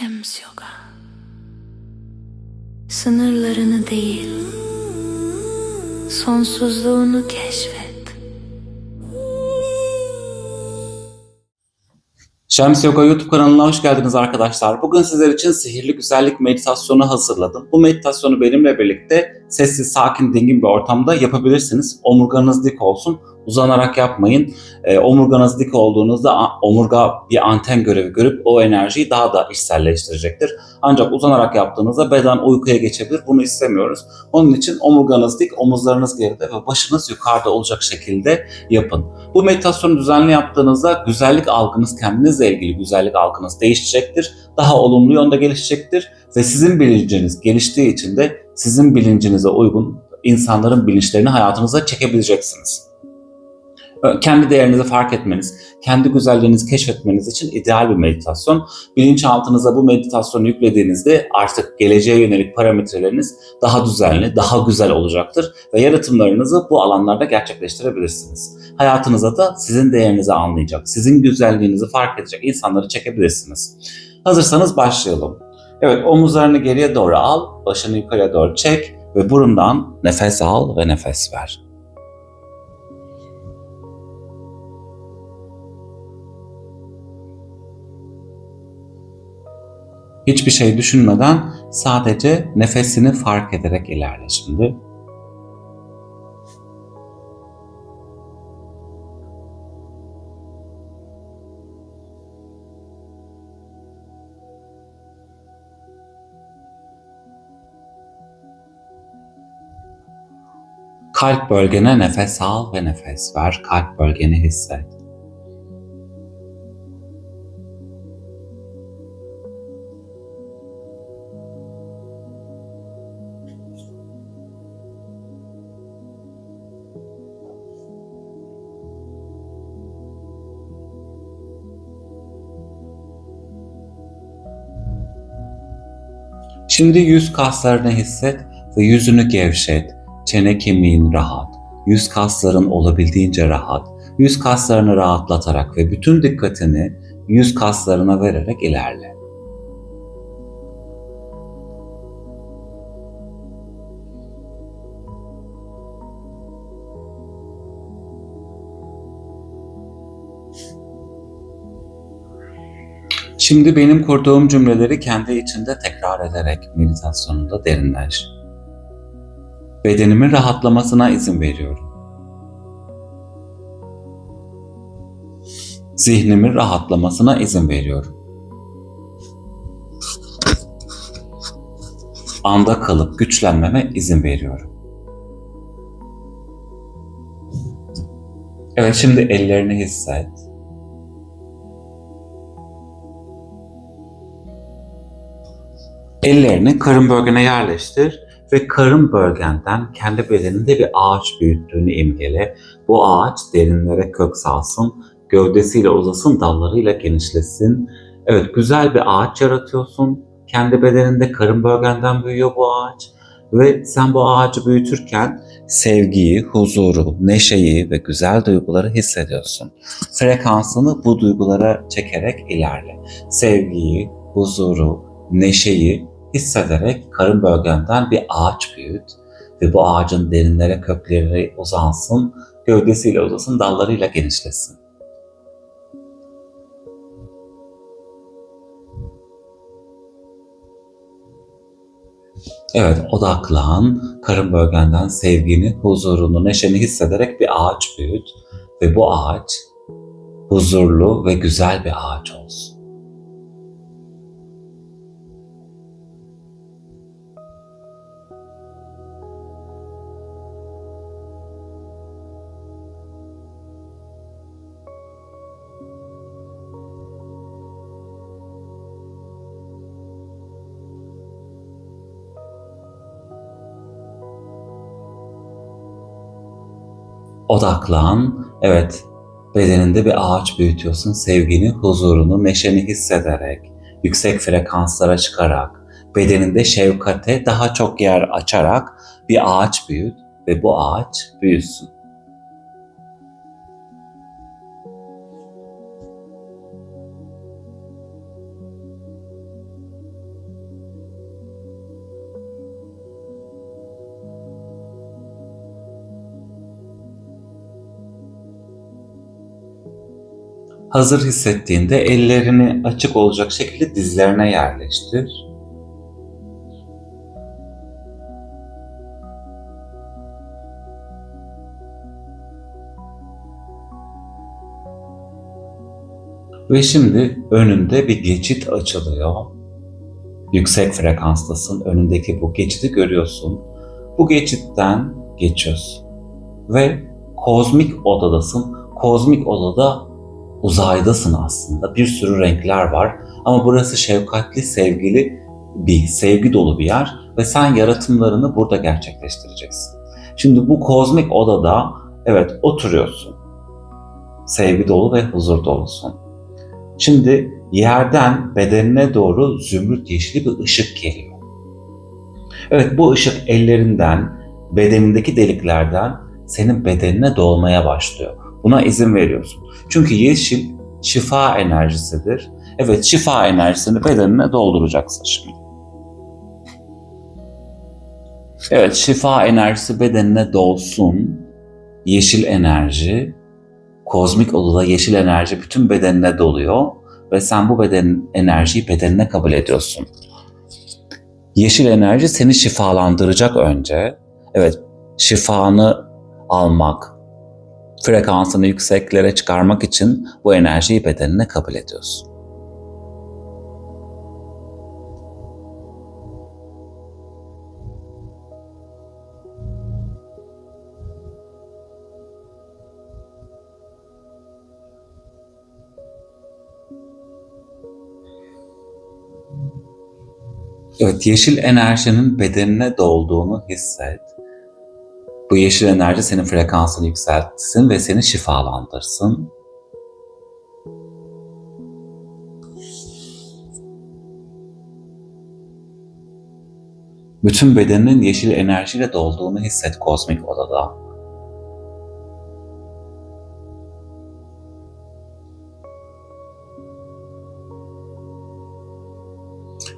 Şems Yoga Sınırlarını değil Sonsuzluğunu keşfet Şems Yoga YouTube kanalına hoş geldiniz arkadaşlar. Bugün sizler için sihirli güzellik meditasyonu hazırladım. Bu meditasyonu benimle birlikte sessiz, sakin, dingin bir ortamda yapabilirsiniz. Omurganız dik olsun, uzanarak yapmayın. E, omurganız dik olduğunuzda omurga bir anten görevi görüp o enerjiyi daha da içselleştirecektir. Ancak uzanarak yaptığınızda beden uykuya geçebilir. Bunu istemiyoruz. Onun için omurganız dik, omuzlarınız geride ve başınız yukarıda olacak şekilde yapın. Bu meditasyonu düzenli yaptığınızda güzellik algınız, kendinizle ilgili güzellik algınız değişecektir. Daha olumlu yönde gelişecektir ve sizin bilinciniz geliştiği için de sizin bilincinize uygun insanların bilinçlerini hayatınıza çekebileceksiniz. Kendi değerinizi fark etmeniz, kendi güzelliğinizi keşfetmeniz için ideal bir meditasyon. Bilinçaltınıza bu meditasyonu yüklediğinizde artık geleceğe yönelik parametreleriniz daha düzenli, daha güzel olacaktır ve yaratımlarınızı bu alanlarda gerçekleştirebilirsiniz hayatınıza da sizin değerinizi anlayacak, sizin güzelliğinizi fark edecek insanları çekebilirsiniz. Hazırsanız başlayalım. Evet, omuzlarını geriye doğru al, başını yukarıya doğru çek ve burundan nefes al ve nefes ver. Hiçbir şey düşünmeden sadece nefesini fark ederek ilerle şimdi. Kalp bölgene nefes al ve nefes ver. Kalp bölgeni hisset. Şimdi yüz kaslarını hisset ve yüzünü gevşet. Çene kemiğin rahat. Yüz kasların olabildiğince rahat. Yüz kaslarını rahatlatarak ve bütün dikkatini yüz kaslarına vererek ilerle. Şimdi benim kurduğum cümleleri kendi içinde tekrar ederek meditasyonunda derinleş. Bedenimin rahatlamasına izin veriyorum. Zihnimin rahatlamasına izin veriyorum. Anda kalıp güçlenmeme izin veriyorum. Evet şimdi ellerini hisset. Ellerini karın bölgene yerleştir ve karın bölgenden kendi bedeninde bir ağaç büyüttüğünü imgele. Bu ağaç derinlere kök salsın, gövdesiyle uzasın, dallarıyla genişlesin. Evet güzel bir ağaç yaratıyorsun. Kendi bedeninde karın bölgenden büyüyor bu ağaç. Ve sen bu ağacı büyütürken sevgiyi, huzuru, neşeyi ve güzel duyguları hissediyorsun. Frekansını bu duygulara çekerek ilerle. Sevgiyi, huzuru, neşeyi hissederek karın bölgenden bir ağaç büyüt ve bu ağacın derinlere kökleri uzansın, gövdesiyle uzasın, dallarıyla genişlesin. Evet, odaklan, karın bölgenden sevgini, huzurunu, neşeni hissederek bir ağaç büyüt ve bu ağaç huzurlu ve güzel bir ağaç olsun. Odaklan. Evet, bedeninde bir ağaç büyütüyorsun. Sevgini, huzurunu, neşeni hissederek, yüksek frekanslara çıkarak, bedeninde şefkate daha çok yer açarak bir ağaç büyüt ve bu ağaç büyüsün. Hazır hissettiğinde ellerini açık olacak şekilde dizlerine yerleştir. Ve şimdi önünde bir geçit açılıyor. Yüksek frekanstasın. Önündeki bu geçidi görüyorsun. Bu geçitten geçiyorsun. Ve kozmik odadasın. Kozmik odada uzaydasın aslında. Bir sürü renkler var. Ama burası şefkatli, sevgili bir, sevgi dolu bir yer. Ve sen yaratımlarını burada gerçekleştireceksin. Şimdi bu kozmik odada evet oturuyorsun. Sevgi dolu ve huzur dolusun. Şimdi yerden bedenine doğru zümrüt yeşili bir ışık geliyor. Evet bu ışık ellerinden, bedenindeki deliklerden senin bedenine dolmaya başlıyor. Buna izin veriyorsun. Çünkü yeşil şifa enerjisidir. Evet şifa enerjisini bedenine dolduracaksın şimdi. Evet şifa enerjisi bedenine dolsun. Yeşil enerji, kozmik odada yeşil enerji bütün bedenine doluyor ve sen bu beden enerjiyi bedenine kabul ediyorsun. Yeşil enerji seni şifalandıracak önce. Evet, şifanı almak, frekansını yükseklere çıkarmak için bu enerjiyi bedenine kabul ediyorsun. Evet, yeşil enerjinin bedenine dolduğunu hisset. Bu yeşil enerji senin frekansını yükseltsin ve seni şifalandırsın. Bütün bedeninin yeşil enerjiyle dolduğunu hisset kozmik odada.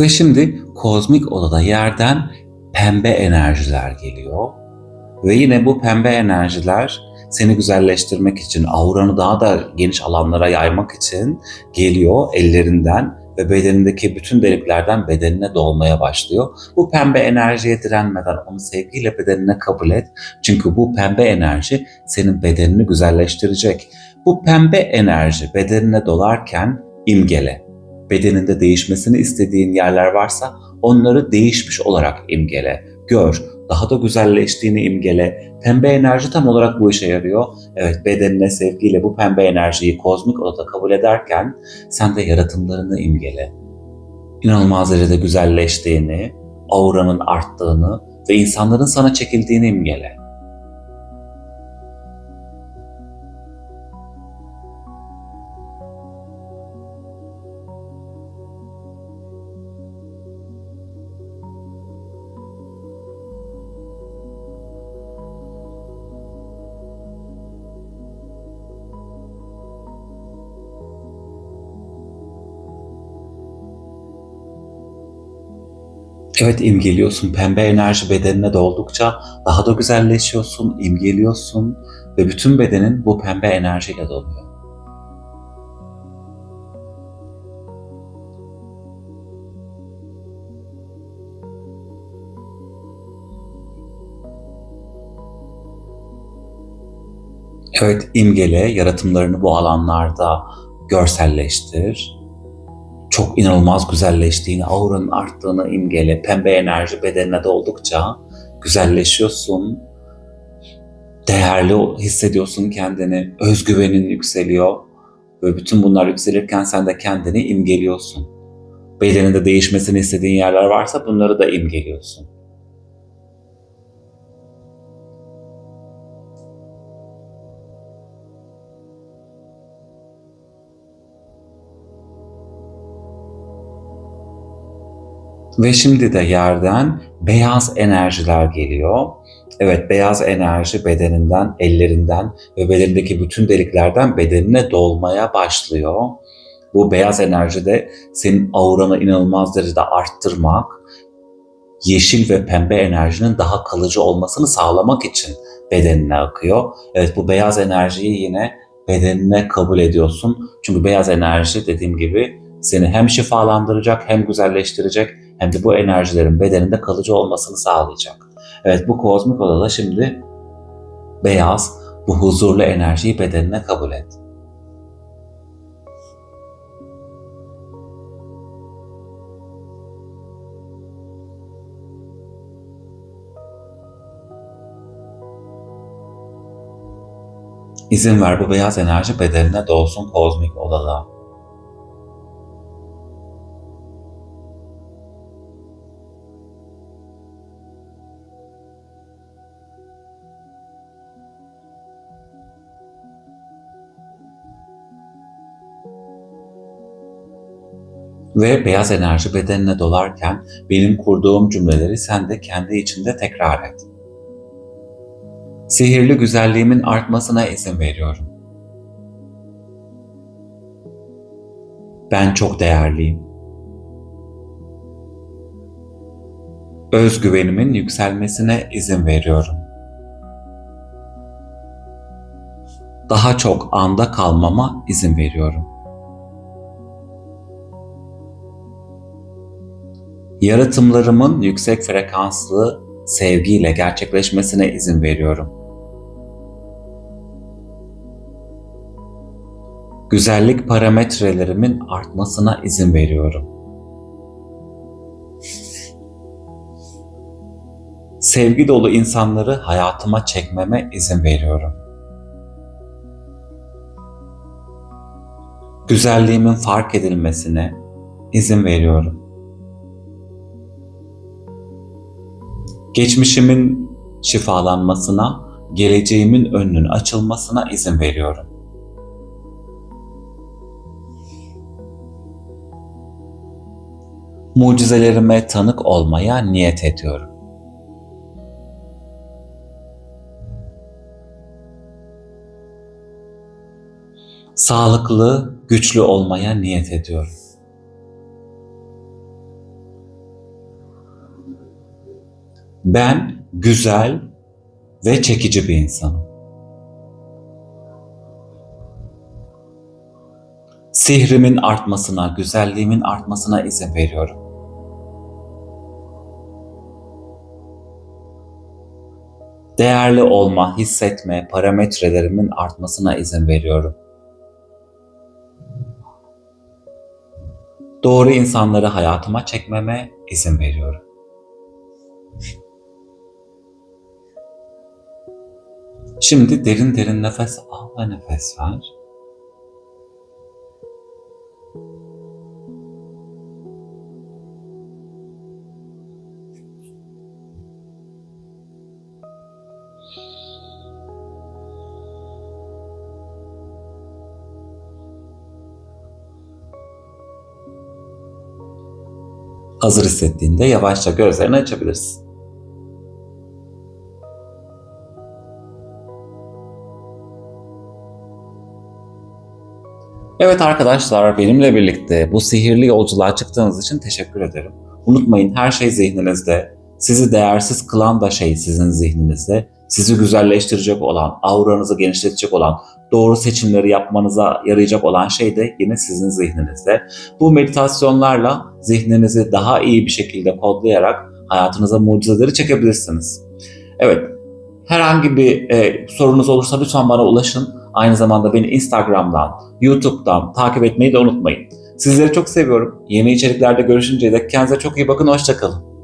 Ve şimdi kozmik odada yerden pembe enerjiler geliyor. Ve yine bu pembe enerjiler seni güzelleştirmek için, auranı daha da geniş alanlara yaymak için geliyor ellerinden ve bedenindeki bütün deliklerden bedenine dolmaya başlıyor. Bu pembe enerjiye direnmeden onu sevgiyle bedenine kabul et. Çünkü bu pembe enerji senin bedenini güzelleştirecek. Bu pembe enerji bedenine dolarken imgele bedeninde değişmesini istediğin yerler varsa onları değişmiş olarak imgele, gör, daha da güzelleştiğini imgele. Pembe enerji tam olarak bu işe yarıyor. Evet bedenine sevgiyle bu pembe enerjiyi kozmik odada kabul ederken sen de yaratımlarını imgele. İnanılmaz derecede güzelleştiğini, auranın arttığını ve insanların sana çekildiğini imgele. Evet imgeliyorsun. Pembe enerji bedenine doldukça daha da güzelleşiyorsun, imgeliyorsun ve bütün bedenin bu pembe enerjiyle doluyor. Evet imgele, yaratımlarını bu alanlarda görselleştir çok inanılmaz güzelleştiğini, auranın arttığını imgele, pembe enerji bedenine doldukça güzelleşiyorsun, değerli hissediyorsun kendini, özgüvenin yükseliyor ve bütün bunlar yükselirken sen de kendini imgeliyorsun. Bedeninde değişmesini istediğin yerler varsa bunları da imgeliyorsun. Ve şimdi de yerden beyaz enerjiler geliyor. Evet beyaz enerji bedeninden, ellerinden ve bedenindeki bütün deliklerden bedenine dolmaya başlıyor. Bu beyaz enerji de senin auranı inanılmaz derecede arttırmak, yeşil ve pembe enerjinin daha kalıcı olmasını sağlamak için bedenine akıyor. Evet bu beyaz enerjiyi yine bedenine kabul ediyorsun. Çünkü beyaz enerji dediğim gibi seni hem şifalandıracak hem güzelleştirecek hem de bu enerjilerin bedeninde kalıcı olmasını sağlayacak. Evet bu kozmik odada şimdi beyaz bu huzurlu enerjiyi bedenine kabul et. İzin ver bu beyaz enerji bedenine dolsun kozmik odada. Ve beyaz enerji bedenine dolarken benim kurduğum cümleleri sen de kendi içinde tekrar et. Sihirli güzelliğimin artmasına izin veriyorum. Ben çok değerliyim. Özgüvenimin yükselmesine izin veriyorum. Daha çok anda kalmama izin veriyorum. Yaratımlarımın yüksek frekanslı sevgiyle gerçekleşmesine izin veriyorum. Güzellik parametrelerimin artmasına izin veriyorum. Sevgi dolu insanları hayatıma çekmeme izin veriyorum. Güzelliğimin fark edilmesine izin veriyorum. Geçmişimin şifalanmasına, geleceğimin önünün açılmasına izin veriyorum. Mucizelerime tanık olmaya niyet ediyorum. Sağlıklı, güçlü olmaya niyet ediyorum. Ben güzel ve çekici bir insanım. Sihrimin artmasına, güzelliğimin artmasına izin veriyorum. Değerli olma, hissetme, parametrelerimin artmasına izin veriyorum. Doğru insanları hayatıma çekmeme izin veriyorum. Şimdi derin derin nefes al ve nefes ver. Hazır hissettiğinde yavaşça gözlerini açabilirsin. Evet arkadaşlar benimle birlikte bu sihirli yolculuğa çıktığınız için teşekkür ederim. Unutmayın her şey zihninizde. Sizi değersiz kılan da şey sizin zihninizde. Sizi güzelleştirecek olan, auranızı genişletecek olan, doğru seçimleri yapmanıza yarayacak olan şey de yine sizin zihninizde. Bu meditasyonlarla zihninizi daha iyi bir şekilde kodlayarak hayatınıza mucizeleri çekebilirsiniz. Evet, herhangi bir e, sorunuz olursa lütfen bana ulaşın. Aynı zamanda beni Instagram'dan, YouTube'dan takip etmeyi de unutmayın. Sizleri çok seviyorum. Yeni içeriklerde görüşünceye dek kendinize çok iyi bakın. Hoşçakalın.